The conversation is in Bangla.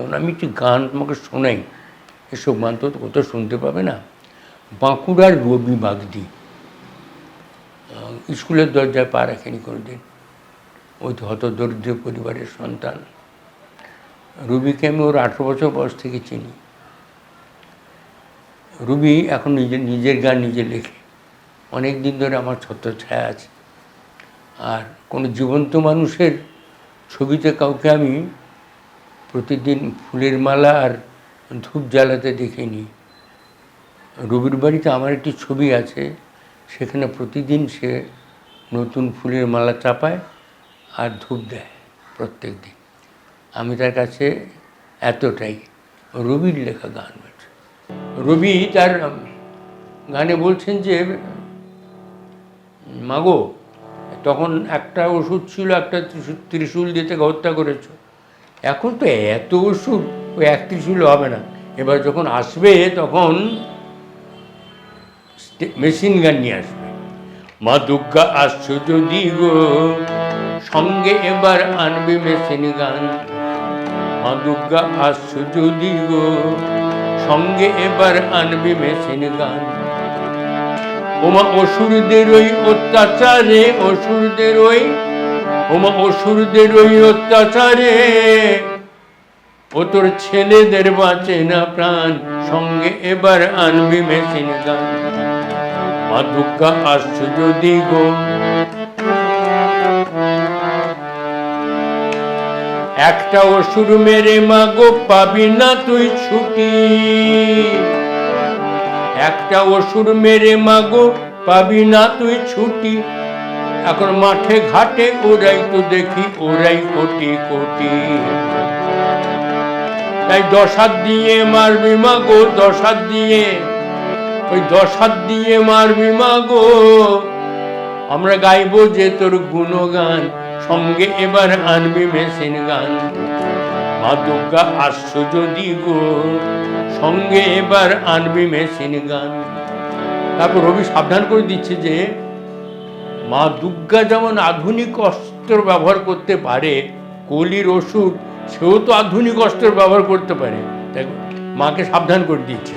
তখন আমি একটি গান তোমাকে শোনাই। এসব গান তো কোথাও শুনতে পাবে না। বাঁকুড়ার রবি বাগদি। স্কুলের দরজায় পা রাখেনি কোনোদিন। ওই তো হতদরিদ্র পরিবারের সন্তান। রুবিকে আমি ওর আঠেরো বছর বয়স থেকে চিনি। রুবি এখন নিজের নিজের গান নিজে লেখে। অনেক দিন ধরে আমার ছত্রছায়া আছে। আর কোনো জীবন্ত মানুষের ছবিতে কাউকে আমি প্রতিদিন ফুলের মালা আর ধূপ জ্বালাতে দেখিনি। রবির বাড়িতে আমার একটি ছবি আছে, সেখানে প্রতিদিন সে নতুন ফুলের মালা চাপায় আর ধূপ দেয় প্রত্যেক দিন। আমি তার কাছে এতটাই রবির লেখা গান রবি তার গানে বলছেন যে, মাগো, তখন একটা ওষুধ ছিল, একটা ত্রিশূল- তাকে হত্যা করেছ। এখন তো এত ওষুধ, ওই এক ত্রিশূল হবে না। এবার যখন আসবে, তখন মেশিন গান নিয়ে আসবে। মা দুর্গা আসছো যদি গো সঙ্গে এবার আনবে মেশিন গান। মা দুর্গা আসছো যদি গো সঙ্গে এবার আনবে মেশিন গান। ওমা, অসুরদের ওই অত্যাচারে, অসুরদের ওই ওমা অসুরদের ওই অত্যাচারে, ও তোর ছেলেদের বাঁচে না প্রাণ, সঙ্গে এবার আনবি মেশিন গান। মা আসছো যদি গো একটা অসুর মেরে মা গো পাবি না তুই ছুটি। একটা অসুর মেরে মাগো, পাবি না তুই ছুটি। এখন মাঠে ঘাটে ওরাই তো দেখি ওরাই কোটি কোটি। তাই দশ হাত দিয়ে মারবি মাগো দশ হাত দিয়ে। ওই দশ হাত দিয়ে মারবি মাগো আমরা গাইবো যে তোর গুণগান, সঙ্গে এবার আনবি মেশিন গান। মা দুর্গা আসছো যদি গো, সঙ্গে এবার আনবি মেশিন গান। তারপর রবি সাবধান করে দিচ্ছে যে মা দুর্গা যেমন আধুনিক অস্ত্র ব্যবহার করতে পারে, কলির ওষুধ, সেও তো আধুনিক অস্ত্র ব্যবহার করতে পারে। তাই মাকে সাবধান করে দিচ্ছে